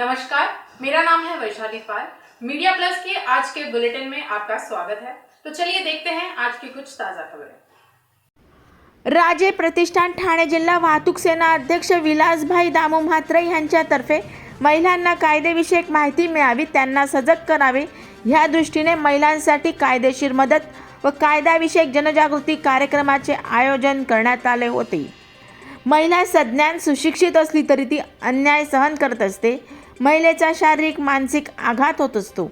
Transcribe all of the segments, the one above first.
नमस्कार मेरा नाम है वैशाली पाल। मीडिया प्लस के आज के बुलेटिन में आपका स्वागत है। तो चलिए देखते हैं आज की कुछ ताज़ा खबरें। राजे प्रतिष्ठान ठाणे जिल्हा वाहतूक सेना अध्यक्ष विलासभाई दामू म्हात्रे यांच्यातर्फे महिलांना कायदेविषयक माहिती मिळावी त्यांना सजग करावे. ह्या दृष्टीने महिलांसाठी कायदेशीर मदत व कायद्याविषयक जनजागृती कार्यक्रमाचे आयोजन करण्यात आले होते. महिला सज्ञान सुशिक्षित असली तरी ती अन्याय सहन करत असते. महिलेचा शारीरिक मानसिक आघात होत असतो.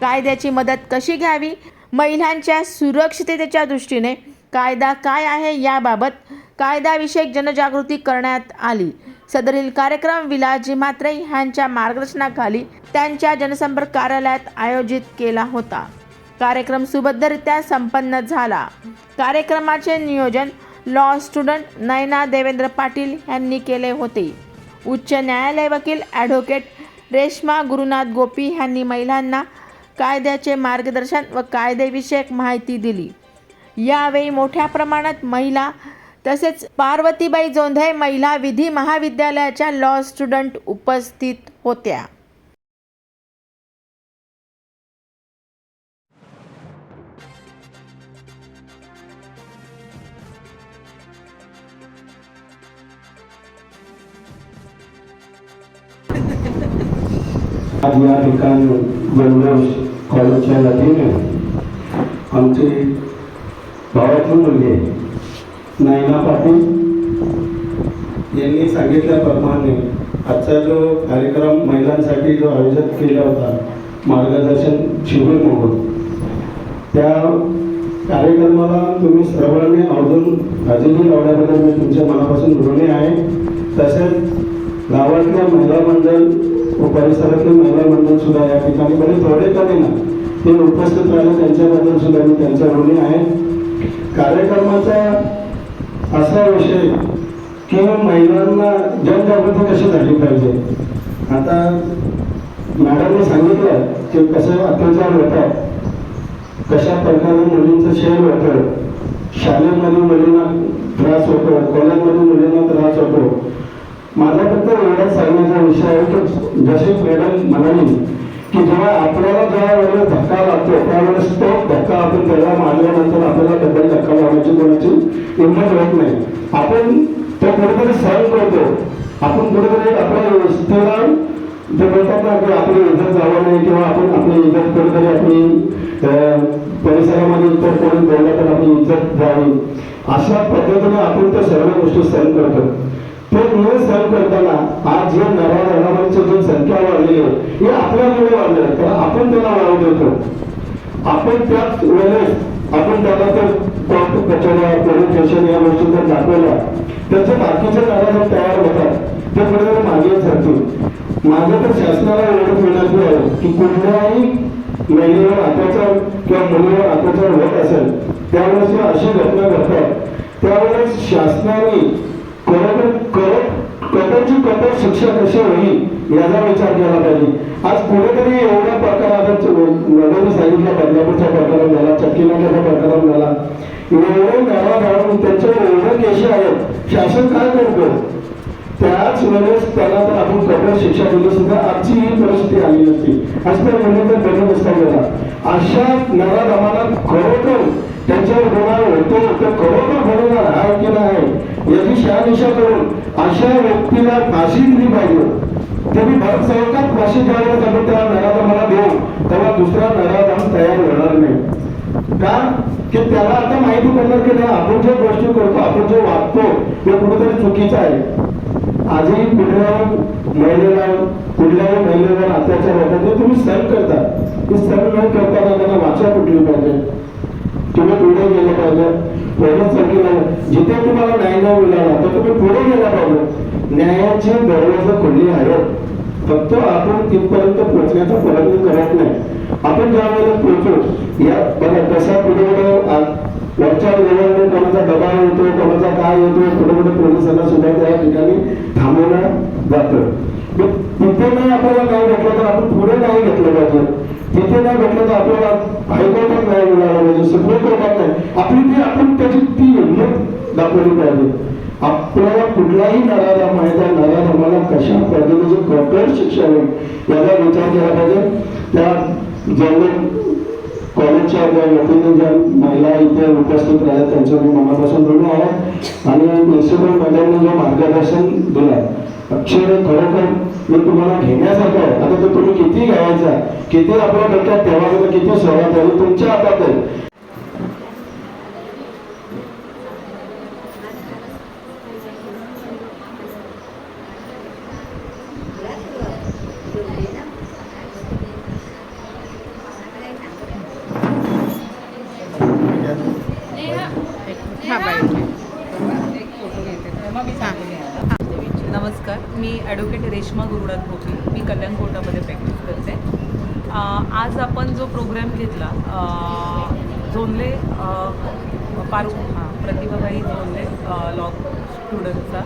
कायद्याची मदत कशी घ्यावी? महिलांच्या सुरक्षिततेच्या दृष्टीने कायदा काय आहे याबाबत कायद्याविषयक जनजागृती करण्यात आली. सदरील कार्यक्रम विलाजी म्हात्रे ह्यांच्या मार्गदर्शनाखाली त्यांच्या जनसंपर्क कार्यालयात आयोजित केला होता. कार्यक्रम सुबद्धरित्या संपन्न झाला. कार्यक्रमाचे नियोजन लॉ स्टुडंट नयना देवेंद्र पाटील यांनी केले होते. उच्च न्यायालय वकील ॲडव्होकेट रेश्मा गुरुनाथ गोपी ह्यांनी महिलांना कायद्याचे मार्गदर्शन व कायदेविषयक माहिती दिली. यावेळी मोठ्या प्रमाणात महिला तसेच पार्वतीबाई जोंधळे महिला विधी महाविद्यालयाच्या लॉ स्टुडंट उपस्थित होत्या. आज या ठिकाणी वेल्लोस कॉलेजच्या वतीने आमची भावाची मुलगी नायना पाटील यांनी सांगितल्याप्रमाणे आजचा जो कार्यक्रम महिलांसाठी जो आयोजित केला होता मार्गदर्शन शिबिर म्हणून त्या कार्यक्रमाला तुम्ही सर्वांनी अजून हजेरी लावल्याबद्दल मी तुमच्या मनापासून ऋणी आहे तसेच गावातल्या महिला मंडळ व परिसरातले महिला मंडळ सुद्धा या ठिकाणी बरेच थोडे कमी ना. ते उपस्थित राहिले त्यांच्याबद्दल सुद्धा मी त्यांच्या ऋणी आहे. कार्यक्रमाचा असा विषय की महिलांना जनजागृती कशी झाली पाहिजे? आता मॅडमने सांगितलं की कसं अत्याचार होतात कशा प्रकारे मुलींचं शेर होतं शाळेमध्ये मुलींना त्रास होतो कॉलेजमध्ये मुलींना त्रास होतो माझा फक्त एवढाच सांगण्याचा विषय आहे की जसे मॅडम म्हणाली की जेव्हा आपल्याला ज्या वेळेला धक्का लागतो त्यावेळेस तो धक्का आपण त्याला मारल्यानंतर आपल्याला डबल धक्का लावण्याची कोणाची हिंमत होत नाही. आपण तो कुठेतरी सहन करतो. आपण कुठेतरी आपल्या व्यवस्थेला जे बोलतात ना की आपली इज्जत जावं नाही किंवा आपण आपली इज्जत कुठेतरी आपली परिसरामध्ये तर कोणी बोलला तर आपली इज्जत जावी. अशा पद्धतीने आपण त्या सर्व गोष्टी सहन करतो. ते नियम सहन करताना आज जे नव्या नराधमांची जी संख्या वाढलेली आहे हे आपल्यामुळे वाढलं तर आपण त्याला वाढवू देतो. आपण त्याच वेळेस आपण त्याला तर कोर्ट कचोऱ्या पोलीस या गोष्टी जर दाखवल्या त्याचे बाकीचे नराधम तयार होतात. ते बरोबर मागे सरतील माझं तर शासनाला एवढं विनंती आहे की कुठल्याही महिलेवर अत्याचार किंवा मुलीवर अत्याचार होत असेल त्यावेळेस अशी घटना घडतात. त्यावेळेस शासनाने कठोरची कठोर शिक्षा कशी होईल याचा विचार केला पाहिजे. आज कुठेतरी एवढा प्रकार आता नगरने सांगितलं बदलापूरचा प्रकरण झाला चक्कीनाट्याचा प्रकरण झाला. एवढे गावा गावातून त्यांच्या एवढे केशी आहेत. शासन काय करतो? त्याच वेळेस त्याला तर आपण कठोर शिक्षा दिली सुद्धा आजची ही परिस्थिती आली नसती. आज त्या तर जन्म असता गेला. अशा नराधमाला खरोखर त्यांच्यावर गुन्हा होतो तर याची करून अशा व्यक्तीला फाशी दिली पाहिजे. तुम्ही भर चौकात फाशी ज्यावेळेस आपण त्या नराधमाला देऊ तेव्हा दुसरा नराधम तयार होणार नाही. का की त्याला आता माहिती पडणार की नाही आपण जे गोष्टी करतो आपण जे वागतो ते कुठेतरी चुकीचं आहे. आजही कुठल्या महिलेला कुठल्याही महिलेवर अत्याचार होतात ते तुम्ही सहन करता. ते सहन न करताना त्यांना वाचा कुठली पाहिजे. तुम्ही पुढे गेलं पाहिजे. पोलीस जिथे तुम्हाला न्याय न मिळाला तर तुम्ही पुढे गेला पाहिजे. न्यायाची दरवाजा खुल्ली आहे. फक्त आपण तिथपर्यंत पोहोचण्याचा प्रयत्न करत नाही. आपण ज्या वेळेला पोहोचू या बघा कसा कुठे वरच्या लेवलने कोणाचा दबाव येतो कोणाचा काय येतो कुठे कुठे पोलिसांना सुद्धा त्या ठिकाणी थांबवलं जातं. तिथे नाही आपल्याला काय भेटलं तर आपण पुढे नाही घेतलं पाहिजे. तिथे नाही भेटलं तर आपल्याला हायकोर्टात नाही मिळालं पाहिजे सुप्रीम कोर्टात नाही आपली ती आपण त्याची ती हिंमत दाखवली पाहिजे. आपल्याला कुठलाही नराला माहिती नराला आम्हाला कशा पद्धतीचे कठोर शिक्षा होईल याचा विचार केला पाहिजे. त्या जेवढे कॉलेजच्या ज्या वतीने ज्या महिला इथे उपस्थित राहिल्या त्यांचं मी मनापासून ऋण आहे. आणि प्रिन्सिपल मॅडमने जो मार्गदर्शन दिलं अक्षर खरोखर मी तुम्हाला घेण्यासारखं आहे. आता तो तुम्ही किती घ्यायचा किती आपल्या डोक्यात तेव्हा किती सहवाद आहे तुमच्या हातात आहे. नमस्कार. मी ॲडव्होकेट रेश्मा गुरुनाथ भोपी मी कल्याण कोर्टामध्ये प्रॅक्टिस करते. आज आपण जो प्रोग्राम घेतला झोनले पारू हां प्रतिभाबाई झोनले लॉ स्टुडंटचा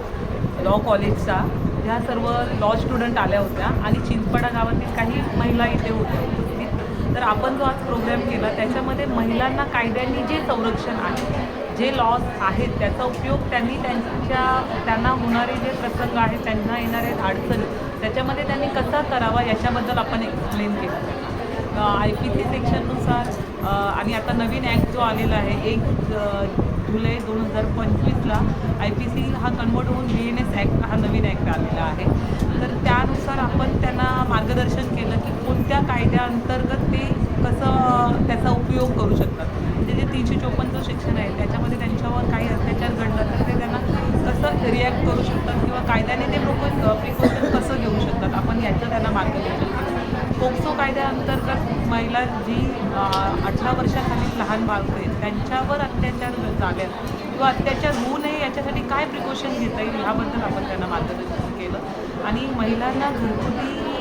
लॉ कॉलेजचा ह्या सर्व लॉ स्टुडंट आल्या होत्या आणि चिंचपाडा गावातील काही महिला इथे होत्या उपस्थित. तर आपण जो आज प्रोग्राम केला त्याच्यामध्ये महिलांना कायद्यांनी जे संरक्षण आहे जे लॉस आहेत त्याचा उपयोग त्यांनी त्यांच्या त्यांना होणारे जे प्रसंग आहेत त्यांना येणारे अडचणी त्याच्यामध्ये त्यांनी कसा करावा याच्याबद्दल आपण एक्सप्लेन केलं. आय पी सी सेक्शननुसार आणि आता नवीन ॲक्ट जो आलेला आहे एक जुलै दोन हजार पंचवीसला आय पी सी हा कन्वर्ट होऊन बी एन एस ॲक्ट हा नवीन ॲक्ट आलेला आहे. तर त्यानुसार आपण त्यांना मार्गदर्शन केलं की कोणत्या कायद्याअंतर्गत ते कसं त्याचा उपयोग करू शकतात. म्हणजे जे तीनशे चोपन्न जो आहे त्याच्यामध्ये त्यांच्यावर काही अत्याचार घडला तर ते त्यांना कसं रिॲक्ट करू शकतात किंवा कायद्याने ते लोक प्रिकॉशन कसं घेऊ शकतात? आपण याचं त्यांना मार्गदर्शन केलं पोक्सो कायद्याअंतर्गत महिला जी अठरा वर्षाखालील लहान बालक आहेत त्यांच्यावर अत्याचार झाले किंवा अत्याचार होऊ नये याच्यासाठी काय प्रिकॉशन घेता येईल ह्याबद्दल आपण त्यांना मार्गदर्शन केलं. आणि महिलांना घरगुती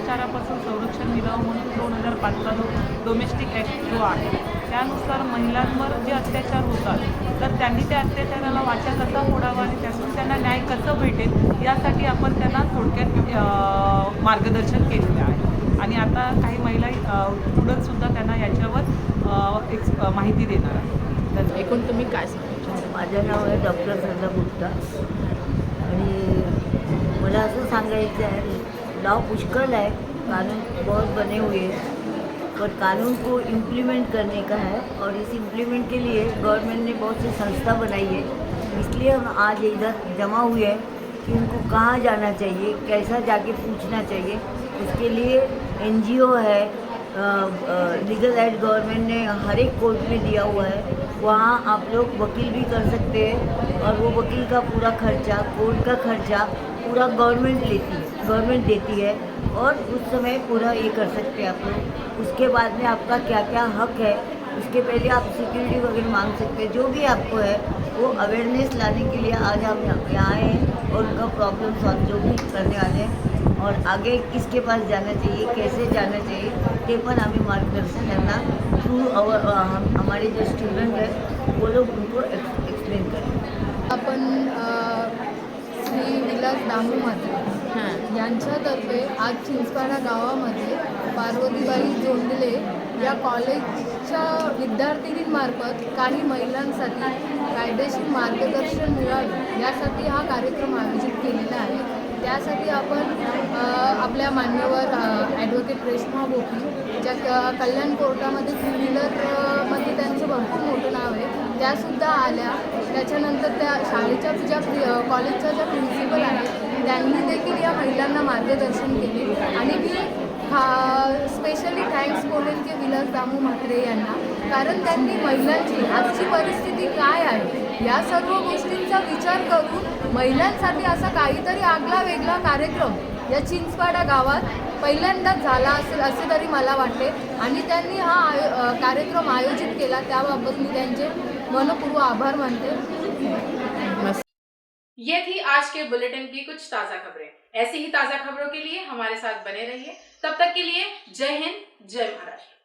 हिंसाचारापासून संरक्षण मिळावं म्हणून दोन हजार पाचचा जो डोमेस्टिक ॲक्ट जो आहे त्यानुसार महिलांवर जे अत्याचार होतात तर त्यांनी त्या अत्याचाराला वाचा कसा फोडावा आणि त्यातून त्यांना न्याय कसं भेटेल यासाठी आपण त्यांना थोडक्यात मार्गदर्शन केलेलं आहे. आणि आता काही महिला स्टुडंटसुद्धा त्यांना याच्यावर अ, माहिती देणार आहे तर एकूण तुम्ही काय सांगू माझं नाव आहे डॉक्टर संदा गुप्ता. आणि मला असं सांगायचं आहे लॉ पुष्कल है कानून बहुत बने हुए हैं. पर कानून को इम्प्लीमेंट करने का है और इस इम्प्लीमेंट के लिए गवर्नमेंट ने बहुत सी संस्था बनाई है. इसलिए हम आज इधर जमा हुए हैं कि उनको कहाँ जाना चाहिए, कैसा जाके पूछना चाहिए. उसके लिए एनजीओ है लीगल एड गवर्नमेंट ने हर एक कोर्ट में दिया हुआ है. वहाँ आप लोग वकील भी कर सकते हैं और वो वकील का पूरा खर्चा कोर्ट का खर्चा पूरा गवर्नमेंट लेती है. गवर्नमेंट देती है और उस समय पूरा ये कर सकते हैं आप लोग। उसके बाद में आपका क्या क्या हक है, उसके पहले आप सिक्योरिटी वगैरह मांग सकते हैं। जो भी आपको है, वो अवेयरनेस लाने के लिए आज हम यहाँ आए हैं और उनका प्रॉब्लम सॉल्व जो भी करने वाले हैं और आगे किसके पास जाना चाहिए, कैसे जाना चाहिए ते पण आम्ही मार्गदर्शन करना थ्रू अवर हम, हमारे जो स्टूडेंट है, वो लोग उनको एक्सप्लेन करें। अपन श्री विलास दामू हाँ यांच्यातर्फे आज चिंचपाडा गावामध्ये पार्वतीबाई जोंधले या कॉलेजच्या विद्यार्थिनींमार्फत काही महिलांसाठी कायदेशीर मार्गदर्शन मिळावे यासाठी हा कार्यक्रम आयोजित केलेला आहे. त्यासाठी आपण आपल्या मान्यवर ॲडव्होकेट रेश्मा बोपी ज्या कल्याण कोर्टामध्ये टू व्हीलरमध्ये त्यांचं भरपूर मोठं नाव आहे त्यासुद्धा आल्या. त्याच्यानंतर त्या शाळेच्या ज्या कॉलेजच्या ज्या प्रिन्सिपल आहेत त्यांनी देखील या महिलांना मार्गदर्शन केले. आणि मी हा स्पेशली थँक्स बोलेन की विलास दामू म्हात्रे यांना. कारण त्यांनी महिलांची आजची परिस्थिती काय आहे या सर्व गोष्टींचा विचार करून महिलांसाठी असा काहीतरी आगला वेगळा कार्यक्रम या चिंचपाडा गावात पहिल्यांदाच झाला असेल असे तरी मला वाटते. आणि त्यांनी हा आयो कार्यक्रम आयोजित केला त्याबाबत मी त्यांचे मनपूर्व आभार मानते. ये थी आज के बुलेटिन की कुछ ताजा खबरें। ऐसी ही ताजा खबरों के लिए हमारे साथ बने रहिए। तब तक के लिए जय हिंद जय महाराष्ट्र।